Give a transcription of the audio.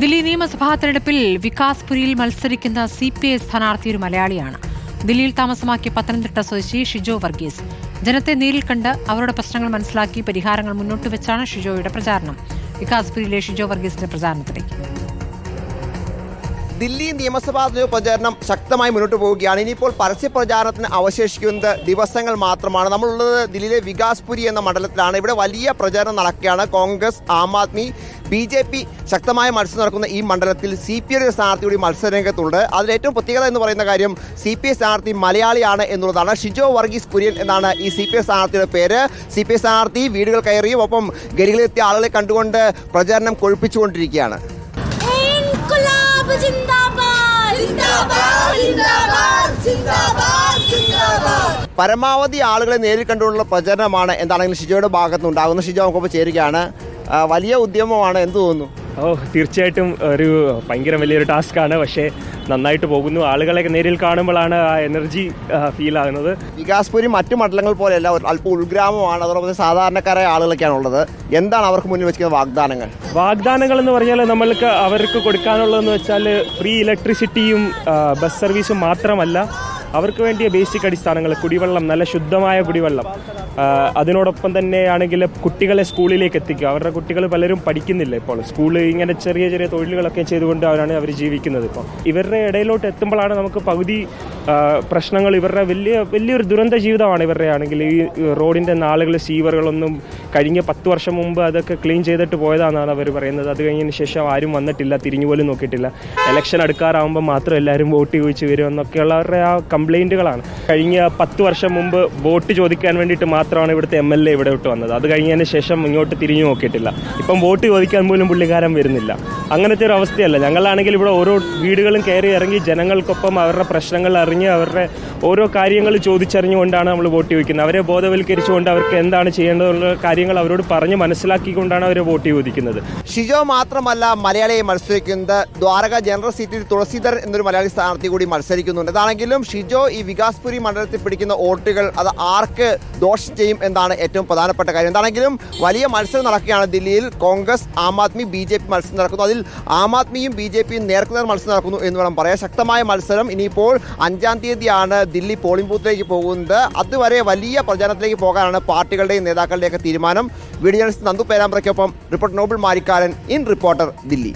ദില്ലി നിയമസഭാ തെരഞ്ഞെടുപ്പിൽ വികാസ്പുരിയിൽ മത്സരിക്കുന്ന സി പി ഐ സ്ഥാനാർത്ഥി ഒരു മലയാളിയാണ്. ദില്ലിയിൽ താമസമാക്കിയ പത്തനംതിട്ട സ്വദേശി ഷിജോ വർഗീസ്. ജനത്തെ നേരിൽ കണ്ട് അവരുടെ പ്രശ്നങ്ങൾ മനസ്സിലാക്കി പരിഹാരങ്ങൾ മുന്നോട്ട് വെച്ചാണ് ഷിജോയുടെ പ്രചാരണം. വികാസ്പുരിയിലെ ഷിജോ വർഗീസിന്റെ പ്രചാരണത്തിലേക്ക്. ദില്ലി നിയമസഭാ പ്രചാരണം ശക്തമായി മുന്നോട്ട് പോവുകയാണ്. ഇനിയിപ്പോൾ പരസ്യ പ്രചാരണത്തിന് അവശേഷിക്കുന്നത് ദിവസങ്ങൾ മാത്രമാണ്. നമ്മളുള്ളത് ദില്ലിയിലെ വികാസ്പുരി എന്ന മണ്ഡലത്തിലാണ്. ഇവിടെ വലിയ പ്രചാരണം നടക്കുകയാണ് Congress Aam Aadmi B J P ശക്തമായ മത്സരം നടക്കുന്ന ഈ മണ്ഡലത്തിൽ സി പി ഐയുടെ സ്ഥാനാർത്ഥി കൂടി മത്സരരംഗത്തുണ്ട്. അതിൽ ഏറ്റവും പ്രത്യേകത എന്ന് പറയുന്ന കാര്യം സി പി ഐ സ്ഥാനാർത്ഥി മലയാളിയാണ് എന്നുള്ളതാണ്. ഷിജോ വർഗീസ് കുര്യൻ എന്നാണ് ഈ സി പി ഐ സ്ഥാനാർത്ഥിയുടെ പേര്. സി പി ഐ സ്ഥാനാർത്ഥി വീടുകൾ കയറിയും ഒപ്പം ഗരികളിലെത്തിയ ആളുകളെ കണ്ടുകൊണ്ട് പ്രചാരണം കൊഴുപ്പിച്ചുകൊണ്ടിരിക്കുകയാണ്. പരമാവധി ആളുകളെ നേരിൽ കണ്ടുകൊണ്ടുള്ള പ്രചരണമാണ് എന്താണെങ്കിലും ഷിജോയുടെ ഭാഗത്തുനിന്ന് ഉണ്ടാകുന്നത് ഷിജോ നമുക്കൊപ്പം ചേരുകയാണ്. വലിയ ഉദ്യമമാണ് എന്ത് തോന്നുന്നു. ഓ തീർച്ചയായിട്ടും ഒരു ഭയങ്കര വലിയൊരു ടാസ്ക്കാണ്. പക്ഷേ നന്നായിട്ട് പോകുന്നു. ആളുകളെ നേരിൽ കാണുമ്പോഴാണ് ആ എനർജി ഫീൽ ആകുന്നത്. വികാസ്പുരി മറ്റു മണ്ഡലങ്ങൾ പോലെയല്ല അല്പം ഉൾഗ്രാമമാണ്. അതോടൊപ്പം സാധാരണക്കാരായ ആളുകളൊക്കെയാണ് ഉള്ളത് എന്താണ് അവർക്ക് മുന്നിൽ വെച്ചിരിക്കുന്ന വാഗ്ദാനങ്ങൾ? വാഗ്ദാനങ്ങൾ എന്ന് പറഞ്ഞാൽ നമ്മൾക്ക് അവർക്ക് കൊടുക്കാനുള്ളതെന്ന് വെച്ചാൽ ഫ്രീ ഇലക്ട്രിസിറ്റിയും ബസ് സർവീസും മാത്രമല്ല അവർക്ക് വേണ്ടിയ ബേസിക് അടിസ്ഥാനങ്ങൾ. കുടിവെള്ളം നല്ല ശുദ്ധമായ കുടിവെള്ളം. അതിനോടൊപ്പം തന്നെയാണെങ്കിൽ കുട്ടികളെ സ്കൂളിലേക്ക് എത്തിക്കുക. അവരുടെ കുട്ടികൾ പലരും പഠിക്കുന്നില്ല ഇപ്പോൾ. സ്കൂളിൽ ഇങ്ങനെ ചെറിയ ചെറിയ തൊഴിലുകളൊക്കെ ചെയ്തുകൊണ്ട് അവരാണ് അവർ ജീവിക്കുന്നത് ഇപ്പോൾ. ഇവരുടെ ഇടയിലോട്ട് എത്തുമ്പോഴാണ് നമുക്ക് പകുതി പ്രശ്നങ്ങൾ ഇവരുടെ വലിയ വലിയൊരു ദുരന്ത ജീവിതമാണ് ഇവരുടെ ആണെങ്കിൽ ഈ റോഡിന്റെ നാളുകൾ സീവറുകളൊന്നും കഴിഞ്ഞ പത്ത് വർഷം മുമ്പ് അതൊക്കെ ക്ലീൻ ചെയ്തിട്ട് പോയതാണെന്നാണ് അവർ പറയുന്നത്. അത് കഴിഞ്ഞതിന് ശേഷം ആരും വന്നിട്ടില്ല തിരിഞ്ഞു പോലും നോക്കിയിട്ടില്ല. ഇലക്ഷൻ അടുക്കാറാവുമ്പോൾ മാത്രം എല്ലാവരും വോട്ട് ചോദിച്ച് വരും എന്നൊക്കെയുള്ള അവരുടെ ആ കംപ്ലൈന്റുകളാണ് കഴിഞ്ഞ പത്ത് വർഷം മുമ്പ് വോട്ട് ചോദിക്കാൻ വേണ്ടിയിട്ട് മാത്രമാണ് ഇവിടുത്തെ എം എൽ എ ഇവിടെ വിട്ട് വന്നത്. അത് കഴിഞ്ഞതിന് ശേഷം ഇങ്ങോട്ട് തിരിഞ്ഞു നോക്കിയിട്ടില്ല. ഇപ്പം വോട്ട് ചോദിക്കാൻ പോലും പുള്ളിക്കാരൻ വരുന്നില്ല. അങ്ങനത്തെ ഒരു അവസ്ഥയല്ല. ഞങ്ങളാണെങ്കിൽ ഇവിടെ ഓരോ വീടുകളും കയറി ഇറങ്ങി ജനങ്ങൾക്കൊപ്പം അവരുടെ പ്രശ്നങ്ങൾ അറിഞ്ഞ് അവരുടെ ഓരോ കാര്യങ്ങൾ ചോദിച്ചറിഞ്ഞുകൊണ്ടാണ് നമ്മൾ വോട്ട് ചോദിക്കുന്നത്. അവരെ ബോധവൽക്കരിച്ചുകൊണ്ട് അവർക്ക് എന്താണ് ചെയ്യേണ്ടതുള്ള കാര്യങ്ങൾ അവരോട് പറഞ്ഞ് മനസ്സിലാക്കിക്കൊണ്ടാണ് അവരെ വോട്ട് ചോദിക്കുന്നത്. ഷിജോ മാത്രമല്ല മലയാളിയെ മത്സരിക്കുന്നത്. ദ്വാരക ജനറൽ സീറ്റിൽ തുളസീധർ എന്നൊരു മലയാളി സ്ഥാനാർത്ഥി കൂടി മത്സരിക്കുന്നുണ്ട്. അതാണെങ്കിലും ഷിജോ ഈ വികാസ്പുരി മണ്ഡലത്തിൽ പിടിക്കുന്ന വോട്ടുകൾ അത് ആർക്ക് ദോഷം ചെയ്യും എന്നാണ് ഏറ്റവും പ്രധാനപ്പെട്ട കാര്യം. എന്താണെങ്കിലും വലിയ മത്സരം നടക്കുകയാണ് ദില്ലിയിൽ. Congress Aam Aadmi B J P മത്സരം നടക്കുന്നു. അതിൽ ആം ആദ്മിയും ബി ജെ പിയും നേർക്കുനേർ മത്സരം നടക്കുന്നു എന്ന് വേണം പറയാം ശക്തമായ മത്സരം. ഇനിയിപ്പോൾ അഞ്ചാം തീയതിയാണ് ദില്ലി പോളിംഗ് ബൂത്തിലേക്ക് പോകുന്നത്. അതുവരെ വലിയ പ്രചാരണത്തിലേക്ക് പോകാനാണ് പാർട്ടികളുടെയും നേതാക്കളുടെയൊക്കെ തീരുമാനം. Video Nandu പേരാമ്പ്രയ്ക്കൊപ്പം reporter Noble Marikkaran in reporter Delhi.